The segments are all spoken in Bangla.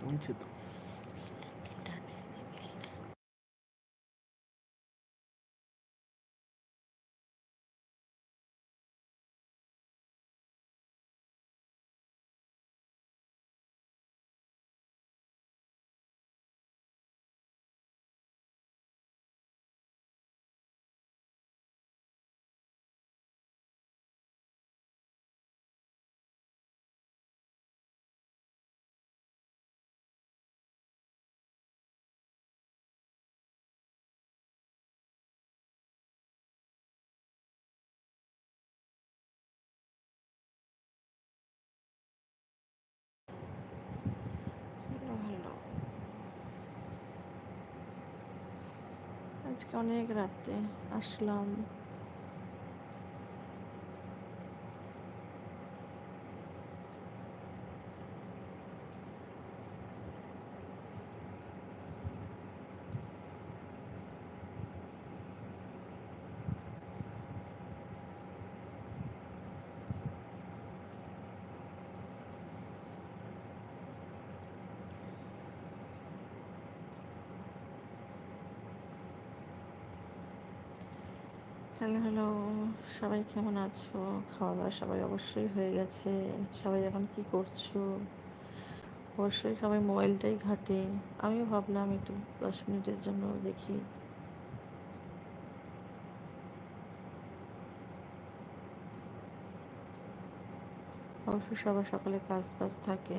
বলছি তো ভালো আজকে অনেক রাতে আসলাম। Hello hello. সবাই কেমন আছো? খাওয়া দাওয়া সবাই অবশ্যই হয়ে গেছে। সবাই এখন কি করছ? অবশ্যই সবাই মোবাইলটাই ঘাটে। আমিও ভাবলাম একটু দশ মিনিটের জন্য দেখি। অবশ্যই সবার সকালে কাজ বাজ থাকে।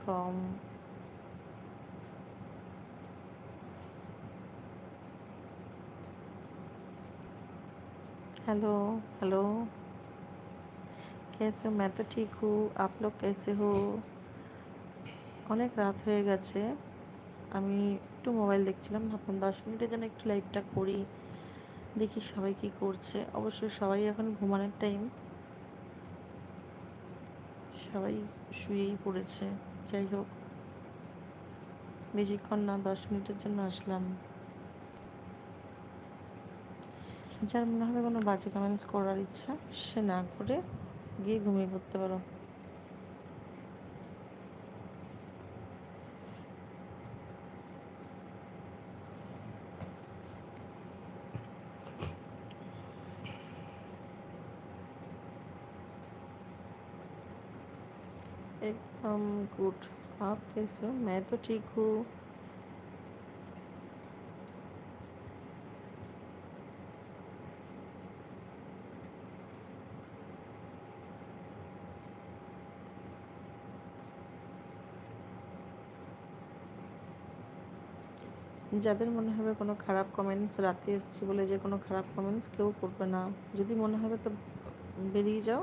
from? हेलो हेलो कैसे हो मैं तो ठीक हूँ आप लोग कैसे हो অনেক রাত হয়ে গেছে আমি একটু মোবাইল দেখছিলাম ভাবলাম দশ মিনিটের জন্য একটু লাইভটা করি দেখি সবাই কি করছে অবশ্যই সবাই এখন ঘুমানোর টাইম সবাই শুয়েই পড়েছে যাই হোক বেশিক্ষণ না, দশ মিনিটের জন্য আসলাম। যার মনে হবে কোনো বাজে কমেন্টস করার ইচ্ছা, সে না করে গিয়ে ঘুমিয়ে পড়তে পারো। एकदम गुड आप कैसे हो मैं तो ठीक हूँ যাদের মনে হবে কোনো খারাপ কমেন্টস রাতে এসছি বলে যে কোনো খারাপ কমেন্টস কেউ করবে না যদি মনে হবে তো বেরিয়ে যাও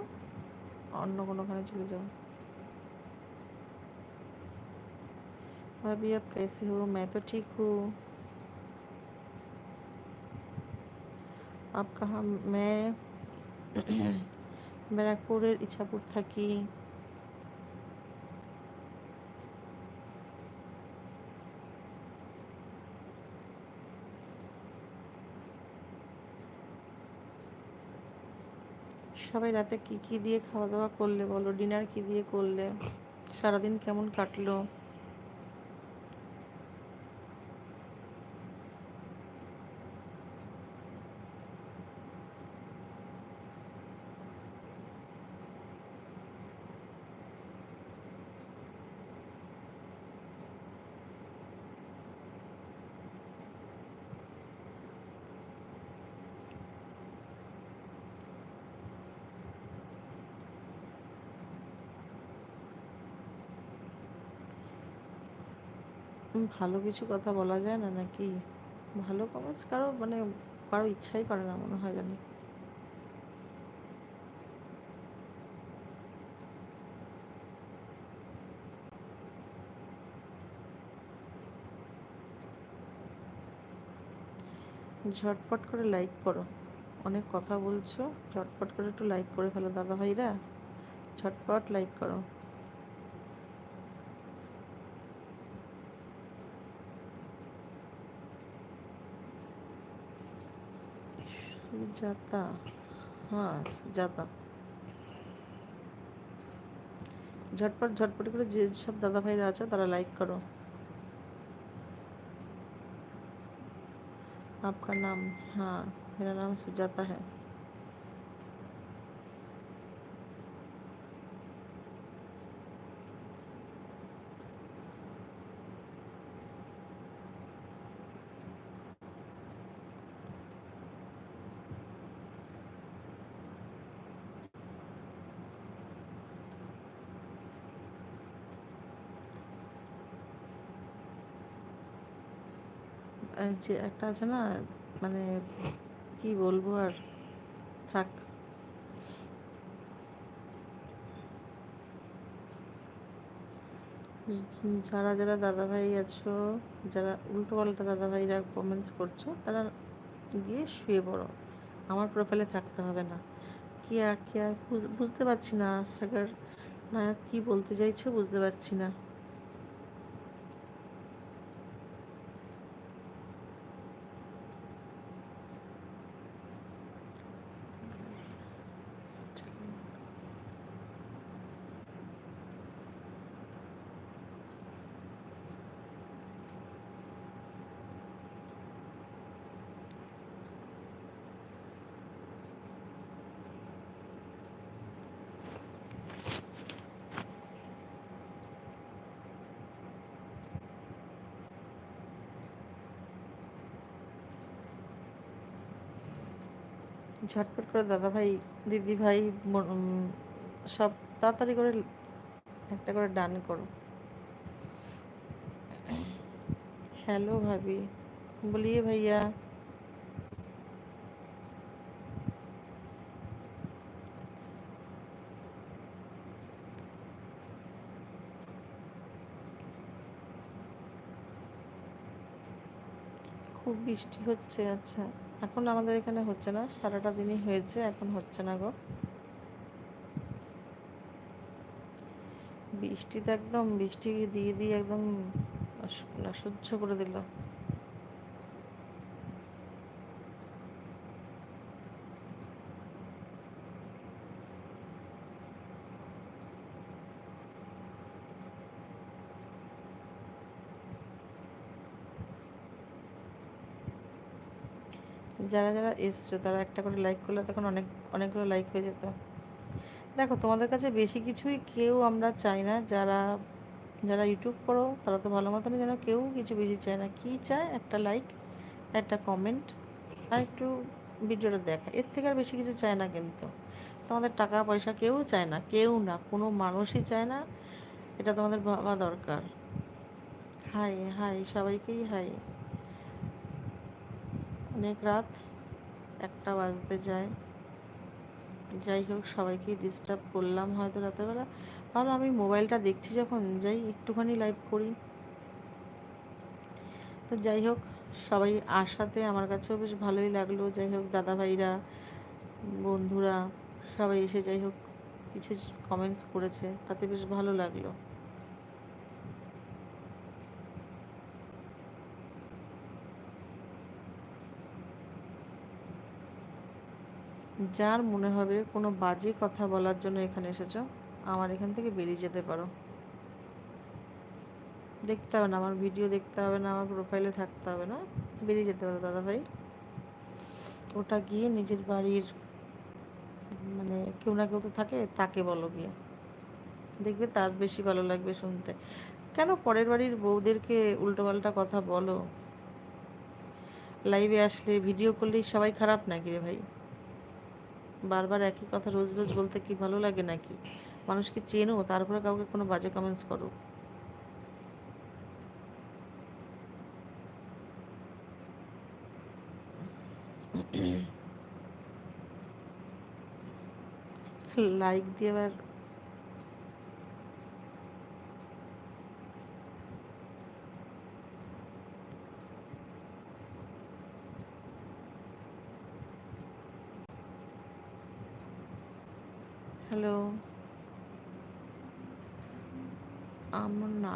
অন্য কোনোখানে চলে যাও भाभी आप कैसे हो मैं तो ठीक हूँ आप कहाँ मैं ব্যারাকপুরের ইচ্ছাপুর থাকি সবাই রাতে কি কি দিয়ে খাওয়া দাওয়া করলে বলো ডিনার কি দিয়ে করলে সারাদিন কেমন কাটলো ভালো কিছু কথা বলা যায় না নাকি? ভালো কমেন্টস কারও মানে কারও ইচ্ছাই করে না মনে হয় জানি। ঝটপট করে লাইক করো। অনেক কথা বলছো, ঝটপট করে একটু লাইক করে ফেলো দাদা ভাইরা ঝটপট লাইক করো। সুজাতা হ্যাঁ সুজাতা ঝটপট ঝটপট করে যে সব দাদা ভাইরা আছে তারা লাইক করো आपका नाम हाँ मेरा नाम सुजाता है যে একটা আছে না মানে কি বলব আর, থাক। যারা যারা দাদাভাই আছো, যারা উল্টো পাল্টা দাদাভাইরা কমেন্টস করছ, তারা গিয়ে শুয়ে পড়ো। আমার প্রোফাইলে থাকতে হবে না। কি আর কি আর, বুঝ- বুঝতে পারছি না, সাগর, নায়ক কি বলতে চাইছো বুঝতে পারছি না। ঝটপট করে দাদা ভাই দিদি ভাই সব তাড়াতাড়ি করে একটা করে ডান করো। হ্যালো ভাবি বলিয়ে ভাইয়া। খুব বৃষ্টি হচ্ছে আচ্ছা। এখন আমাদের এখানে হচ্ছে না, সারাটা দিনই হয়েছে, এখন হচ্ছে না গো। বৃষ্টি তো একদম, বৃষ্টি দিয়ে দিয়ে একদম সহ্য করে দিল। যারা যারা এসছো, তারা একটা করে লাইক করলে তখন অনেক, অনেকগুলো লাইক হয়ে যেত। দেখো, তোমাদের কাছে বেশি কিছুই কেউ আমরা চাই না। যারা যারা ইউটিউব করো, তারা তো ভালো মতনই যেন কেউ কিছু বেশি চায় না। কী চায়? একটা লাইক একটা কমেন্ট আর একটু ভিডিওটা দেখা। এর থেকে আর বেশি কিছু চায় না কিন্তু। তোমাদের টাকা পয়সা কেউ চায় না, কেউ না, কোনো মানুষই চায় না। এটা তোমাদের ভাবা দরকার। হাই হাই সবাইকেই হাই অনেক রাত, একটা বাজতে যায়। যাই হোক, সবাইকে ডিস্টার্ব করলাম হয়তো রাতেরবেলা। ভাবলাম আমি মোবাইলটা দেখছি যখন, যাই একটুখানি লাইভ করি। তো যাই হোক, সবাই আসাতে আমার কাছেও বেশ ভালোই লাগল। যাই হোক দাদা ভাইরা বন্ধুরা সবাই এসে যাই হোক, কিছু কমেন্টস করেছে, তাতে বেশ ভালো লাগল। যার মনে হবে কোনো বাজে কথা বলার জন্য এখানে এসেছ, আমার এখান থেকে বেরিয়ে যেতে পারো। দেখতে হবে না, আমার ভিডিও দেখতে হবে না, আমার প্রোফাইলে থাকতে হবে না, বেরিয়ে যেতে পারো দাদা ভাই। ওটা গিয়ে নিজের বাড়ির মানে কেউ না কেউ তো থাকে, তাকে বলো গিয়ে। দেখবে তার বেশি ভালো লাগবে শুনতে। কেন পরের বাড়ির বউদেরকে উল্টোপাল্টা কথা বলো? লাইভে আসলে ভিডিও করলেই সবাই খারাপ নাকি রে ভাই? বারবার একই কথা রোজ রোজ বলতে কি ভালো লাগে নাকি? মানুষকে চেনো তারপরে কাউকে কোনো বাজে কমেন্টস করো। লাইক দিয়ে আবার হ্যালো। আমনা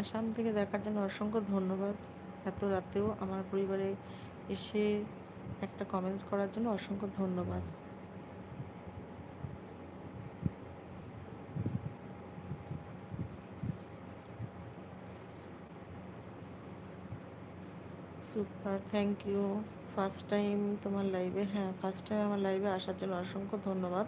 আসাম থেকে দেখার জন্য অসংখ্য ধন্যবাদ। এত রাতেও আমার পরিবারে এসে একটা কমেন্টস করার জন্য অসংখ্য ধন্যবাদ। Super thank you first time তোমার লাইভে হ্যাঁ ফার্স্ট টাইম আমার লাইভে আসার জন্য অসংখ্য ধন্যবাদ।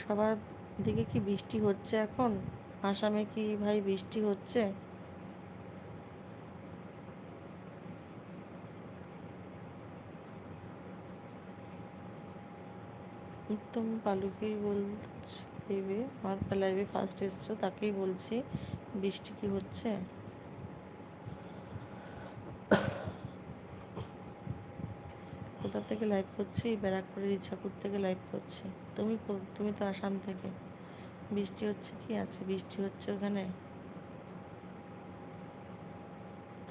সবার দিকে কি বৃষ্টি হচ্ছে এখন? আসামে কি ভাই বৃষ্টি হচ্ছে? উত্তম পালুকেই বলছি লাইভে আমার লাইভে ফার্স্ট এসছো, তাকেই বলছি, বৃষ্টি কি হচ্ছে? কোথা থেকে লাইভ করছি? ব্যারাকপুরের ইচ্ছাপুর থেকে লাইভ করছি। তুমি তুমি তো আসাম থেকে। বৃষ্টি হচ্ছে কি আছে? বৃষ্টি হচ্ছে ওখানে?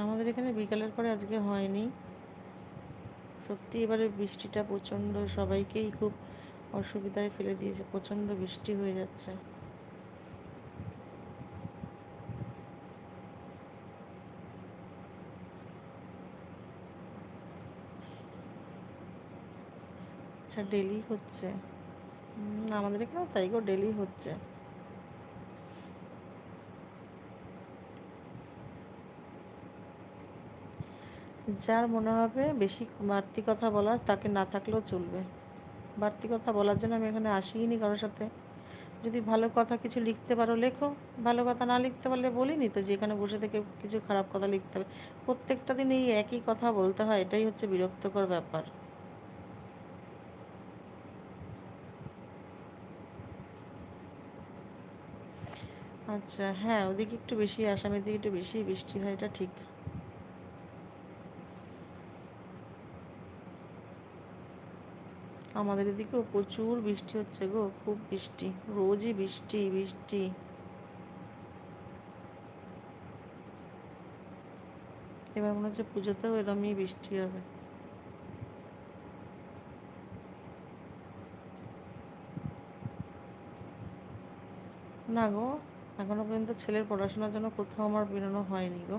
আমাদের এখানে বিকালের পরে আজকে হয়নি। সত্যি এবারে বৃষ্টিটা প্রচণ্ড, সবাইকেই খুব অসুবিধায় ফেলে দিয়েছে, প্রচণ্ড বৃষ্টি হয়ে যাচ্ছে। আচ্ছা ডেলি হচ্ছে। আমাদের এখানেও তাই গো, ডেলি হচ্ছে। যার মনে হবে বেশি বাড়তি কথা বলার, তাকে না থাকলেও চলবে। বাড়তি কথা বলার জন্য আমি এখানে আসিনি কারোর সাথে। যদি ভালো কথা কিছু লিখতে পারো, লেখো। ভালো কথা না লিখতে পারলে বলিনি তো যেখানে বসে থেকে কিছু খারাপ কথা লিখতে হবে। প্রত্যেকটা দিন এই একই কথা বলতে হয়, এটাই হচ্ছে বিরক্তকর ব্যাপার। আচ্ছা হ্যাঁ ওদিকে একটু বেশি, আসামের দিকে একটু বেশি বৃষ্টি হয়, এটা ঠিক। আমাদের এদিকেও প্রচুর বৃষ্টি হচ্ছে গো, খুব বৃষ্টি, রোজই বৃষ্টি বৃষ্টি। এবার মনে হচ্ছে পুজোতেও এরমই বৃষ্টি হবে। না গো, এখনও পর্যন্ত ছেলের পড়াশোনার জন্য কোথাও আমার বেরোনো হয়নি গো।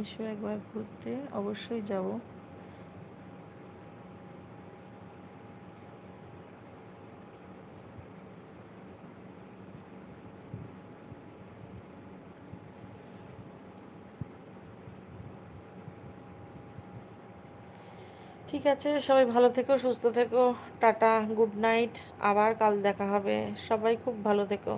এসো একবার ঘুরতে, অবশ্যই যাব। ঠিক আছে, সবাই ভালো থেকো, সুস্থ থেকো, টাটা, গুড নাইট, আবার কাল দেখা হবে। সবাই খুব ভালো থেকো।